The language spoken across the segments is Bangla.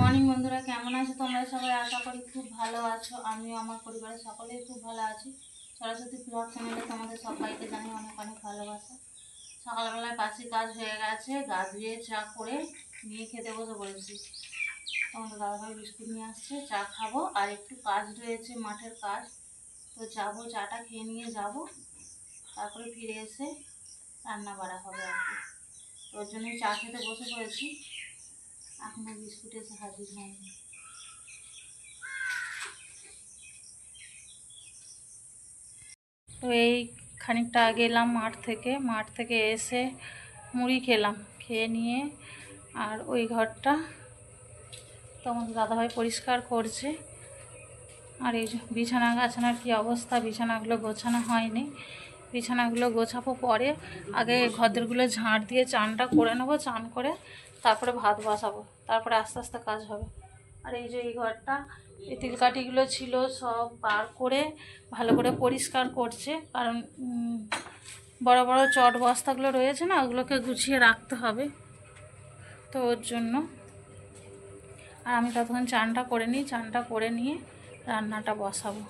মর্নিং বন্ধুরা, কেমন আছো তোমরা সবাই? আশা করি খুব ভালো আছো। আমিও, আমার পরিবারের সকলেই খুব ভালো আছি। সরস্বতী ব্লগ চ্যানেলে তোমাদের সবাইকে জানি অনেক অনেক ভালোবাসা। সকালবেলায় বাসি কাজ হয়ে গেছে, গা ধুয়ে চা করে নিয়ে খেতে বসে পড়েছি। তোমাদের দাদাভাই বিস্কুট নিয়ে আসছে, চা খাব। আর একটু কাজ রয়েছে, মাঠের কাজ। তো যাব, চাটা খেয়ে নিয়ে যাব। তারপরে ফিরে এসে রান্না বাড়া হবে আর কি। ওর জন্যই চা খেতে বসে পড়েছি। এখনও বিস্কুট হাজির হয়নি তো এই খানিকটা আগে এলাম মাঠ থেকে মাঠ থেকে এসে মুড়ি খেলাম, খেয়ে নিয়ে আর ওই ঘরটা তখন দাদাভাই পরিষ্কার করছে। আর এই বিছানা গাছানার কী অবস্থা? বিছানাগুলো গোছানো হয়নি। বিছানাগুলো গোছাবো পরে আগে ঘরদেরগুলো ঝাঁট দিয়ে চানটা করে নেব, চান করে তারপরে ভাত বসাবো। তারপরে আস্তে আস্তে কাজ হবে। আর এই যে এই ঘরটা, এই তিলকাঠিগুলো ছিল সব বার করে ভালো করে পরিষ্কার করছে। কারণ বড় বড় চট বস্তাগুলো রয়েছে না, ওগুলোকে গুছিয়ে রাখতে হবে তো ওর জন্য। আর আমি ততক্ষণ চানটা করে নিই, চানটা করে নিয়ে রান্নাটা বসাবো।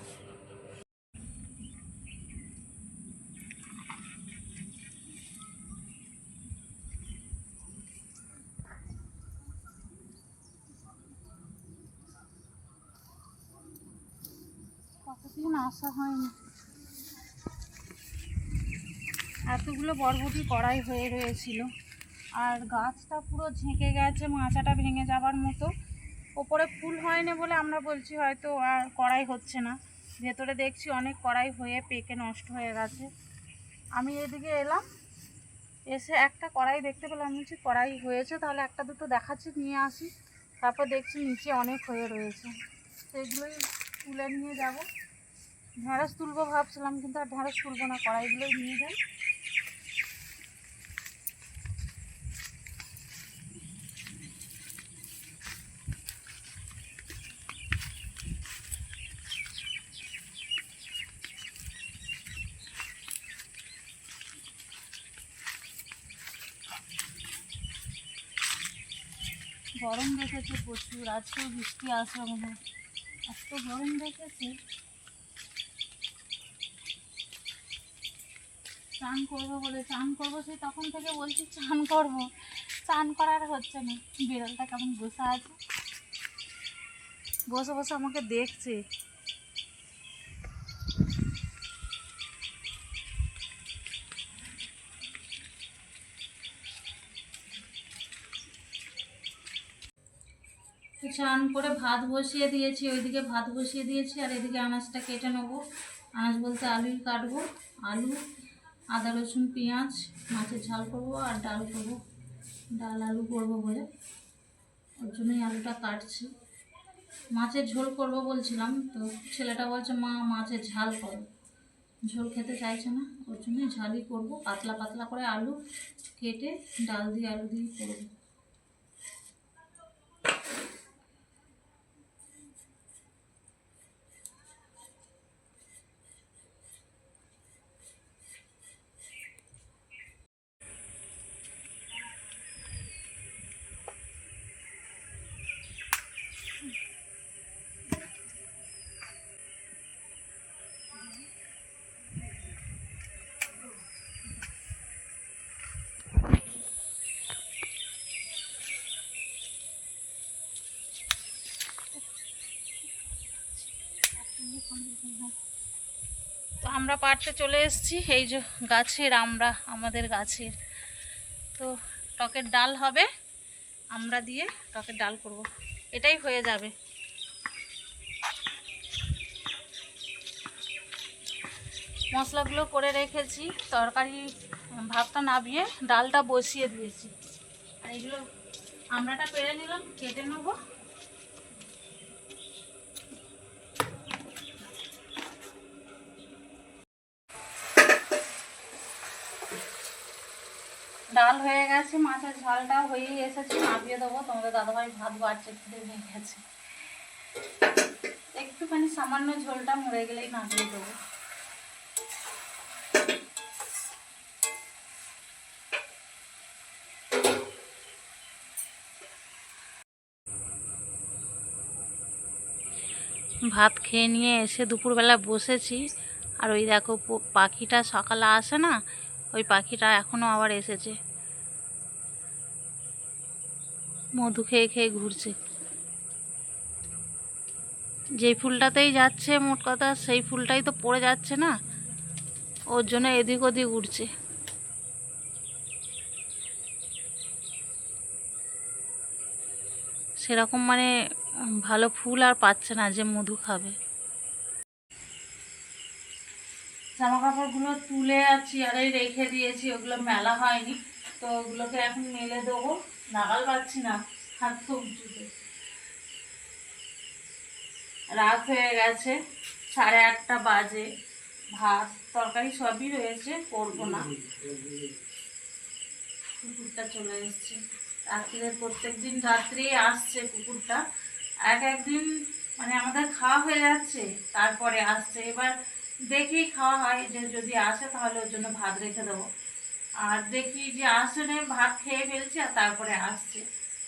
কতদিন আসা হয়নি। এতগুলো বরবটি কড়াই হয়ে রয়েছিল। আর গাছটা পুরো ঝেঁকে গেছে, মাচাটা ভেঙে যাবার মতো। ওপরে ফুল হয়নি বলে আমরা বলছি হয়তো আর কড়াই হচ্ছে না। ভেতরে দেখছি অনেক কড়াই হয়ে পেকে নষ্ট হয়ে গেছে। আমি এদিকে এলাম, এসে একটা কড়াই দেখতে পেলাম। বলছি, কড়াই হয়েছে, তাহলে একটা দুটো দেখাচ্ছি, নিয়ে আসি। তারপর দেখছি নিচে অনেক হয়ে রয়েছে। সেগুলোই তুলে নিয়ে যাব। ঢ্যাঁড়স তুলবো ভাবছিলাম, কিন্তু আর ঢ্যাঁড়স তুলবো না, কড়াইগুলোই নিয়ে যাই। গরম দেখেছে প্রচুর, আজকেও বৃষ্টি আসবে মনে হয়। এত গরম দেখেছে। চান করব বলে চান করব সেই তখন থেকে বলছি চান করব। চান করার হচ্ছে না। বিড়ালটা কেমন বসে আছে? বসে বসে আমাকে দেখছে। চান করে ভাত বসিয়ে দিয়েছি, ওইদিকে ভাত বসিয়ে দিয়েছি, আর এদিকে আনাজটা কেটে নেব। আনাজ বলতে আলুই কাটবো। আলু আদা, রসুন, পেঁয়াজ, মাছের ঝাল করব আর ডাল করব। ডাল, আলু করব বলে। ওর জন্যই আলুটা কাটছি। মাছের ঝোল করব বলছিলাম, তো ছেলেটা বলছে, মা, মাছের ঝাল করো। ঝোল খেতে চাইছে না, ওর জন্যই ঝালই করব। পাতলা পাতলা করে আলু কেটে ডাল দিয়ে, আলু দিয়ে করব। তো আমরা পাড়তে চলে এসেছি। এই যে গাছের আমরা, আমাদের গাছের। তো টকের ডাল হবে। আমরা দিয়ে টকের ডাল করব। এটাই হয়ে যাবে। মশলাগুলো করে রেখেছি, তরকারি, ভাতটা নাবিয়ে ডালটা বসিয়ে দিয়েছি। আর এগুলো আমরাটা পেরে নিলাম, কেটে নেব। ডাল হয়ে গেছে, মাছের ঝালটা হয়েই এসেছে, নামিয়ে দেবো। তোমাদের দাদাভাই ভাত বাড়ছে খুঁড়ে নিয়ে গেছে। একটুখানি সামান্য ঝোলটা মরে গেলেই নামিয়ে দেবো। ভাত খেয়ে নিয়ে এসে দুপুরবেলা বসেছি। আর ওই দেখো পাখিটা সকালে আসে না ওই পাখিটা এখনও আবার এসেছে। মধু খেয়ে খেয়ে ঘুরছে। যেই ফুলটাতেই যাচ্ছে, মোট কথা সেই ফুলটাই তো পড়ে যাচ্ছে না। ওর জন্য এদিক ওদিক উঠছে সেরকম মানে ভালো ফুল আর পাচ্ছে না যে মধু খাবে। জামা কাপড়গুলো তুলে আর চেয়ারে রেখে দিয়েছি, ওগুলো মেলা হয়নি, তো ওগুলোকে এখন মেলে দেবো। নাগাল পাচ্ছি না হাত তো উঁচুতে রাত হয়ে গেছে, সাড়ে আটটা বাজে। ভাত, তরকারি সবই রয়েছে, করব না। কুকুরটা চলে এসছে। রাত্রে প্রত্যেক দিন রাত্রে আসছে কুকুরটা। এক একদিন মানে আমাদের খাওয়া হয়ে যাচ্ছে, তারপরে আসছে। এবার দেখি খাওয়া হয়, যে যদি আসে তাহলে ওর জন্য ভাত রেখে দেবো। আর দেখি যে আসে না ভাত খেয়ে ফেলছে আর তারপরে আসছে।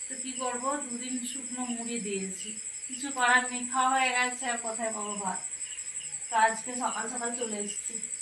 তো কি করব? দুদিন শুকনো মুড়ি দিয়েছি। কিছু করার নেই, খাওয়া হয়ে গেছে, আর কোথায় পাবো ভাত? তো আজকে সকাল সকাল চলে এসেছি।